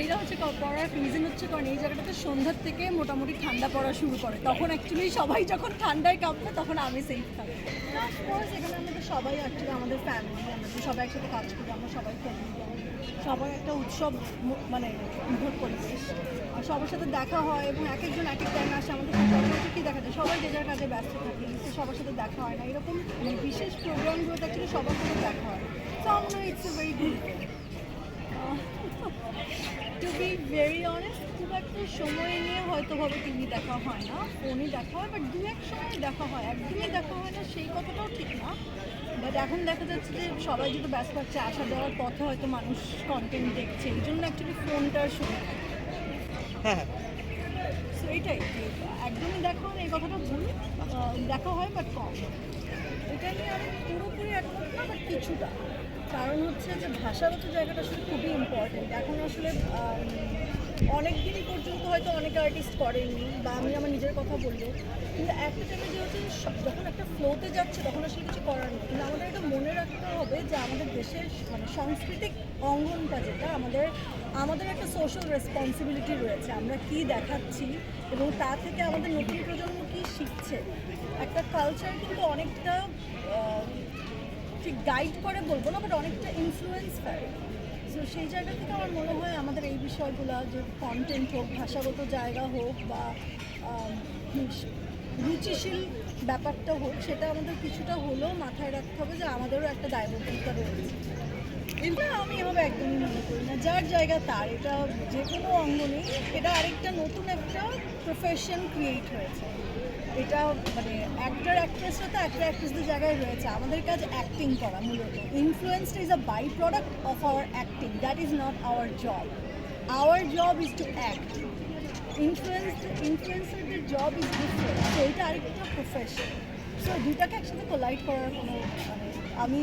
এইটা হচ্ছে পড়ার রিজন হচ্ছে কারণ এই জায়গাটাতে সন্ধ্যার থেকে মোটামুটি ঠান্ডা পড়া শুরু করে। তখন অ্যাকচুয়ালি সবাই যখন ঠান্ডায় কাঁপবে, তখন আমি সেফ থাকি অফকোর্স এখানে আমাদের সবাই অ্যাকচুয়ালি আমাদের ফ্যামিলি আমরা সবাই একসাথে কাজ করি, আমরা সবাই ফ্যামিলি সবাই একটা উৎসব মানে নির্ভর পরিবেশ আর সবার সাথে দেখা হয় এবং এক একজন এক এক টাইমে আসে, আমাদের সচরাচর কী দেখা যায়? সবাই যে যার কাজে ব্যস্ত থাকে সবার সাথে দেখা হয় না। এরকম বিশেষ প্রোগ্রামগুলোতে অ্যাকচুয়ালি সবার সাথে দেখা হয়। তো আমার it's a very good to be very honest খুব একটা সময় নিয়ে হয়তো ভাবে টিভি দেখা হয় না ফোনই দেখা হয় বাট দু এক সময় দেখা হয়। একদমই দেখা হয় না সেই কথাটাও ঠিক না। বাট এখন দেখা যাচ্ছে যে সবাই যেহেতু ব্যস্ত হচ্ছে আসা যাওয়ার পথে হয়তো মানুষ কন্টেন্ট দেখছে এই জন্য অ্যাকচুয়ালি ফোনটার সুবিধা হ্যাঁ হ্যাঁ। সো এটাই। একদমই দেখা হয় না এই কথাটা ভুল। দেখা হয় বাট কম। এটা নিয়ে আমি পুরোপুরি একমত না বাট কিছুটা। কারণ হচ্ছে যে ভাষাগত জায়গাটা আসলে খুবই ইম্পর্টেন্ট এখন আসলে অনেক দিনই পর্যন্ত হয়তো অনেক আর্টিস্ট করেনি বা আমি আমার নিজের কথা বললেও কিন্তু একটা টাইমে যে হচ্ছে যখন একটা ফ্লোতে যাচ্ছে, তখন আসলে কিছু করার নেই। কিন্তু আমাদের এটা মনে রাখতে হবে যে আমাদের দেশের মানে সাংস্কৃতিক অঙ্গনটা যেটা, আমাদের আমাদের একটা সোশ্যাল রেসপন্সিবিলিটি রয়েছে। আমরা কি দেখাচ্ছি এবং তা থেকে আমাদের নতুন প্রজন্ম কি শিখছে? একটা কালচার কিন্তু অনেকটা ঠিক গাইড করে বলব না বাট অনেকটা ইনফ্লুয়েন্স করে। সো সেই জায়গা থেকে আমার মনে হয় আমাদের এই বিষয়গুলো, যে কন্টেন্ট হোক, ভাষাগত জায়গা হোক, বা রুচিশীল ব্যাপারটা হোক, সেটা আমাদের কিছুটা হলেও মাথায় রাখতে হবে যে আমাদেরও একটা দায়বদ্ধতা রয়েছে। এটা আমি এভাবে একদমই মনে করি না, যার জায়গা তার। এটা যে কোনো অঙ্গ নেই। এটা আরেকটা নতুন একটা প্রফেশন ক্রিয়েট হয়েছে। এটা মানে অ্যাক্টর অ্যাক্ট্রেসরা তো অ্যাক্টর অ্যাক্ট্রেসদের জায়গায় রয়েছে। আমাদের কাজ অ্যাক্টিং করা মূলত। Influenced is a by product of our acting that is not our job our job is to act influence ইনফ্লুয়েন্সারদের job is different তো এটা আরেকটা প্রফেশন সো দুটাকে একসাথে কোলাইড করার কোনো মানে আমি।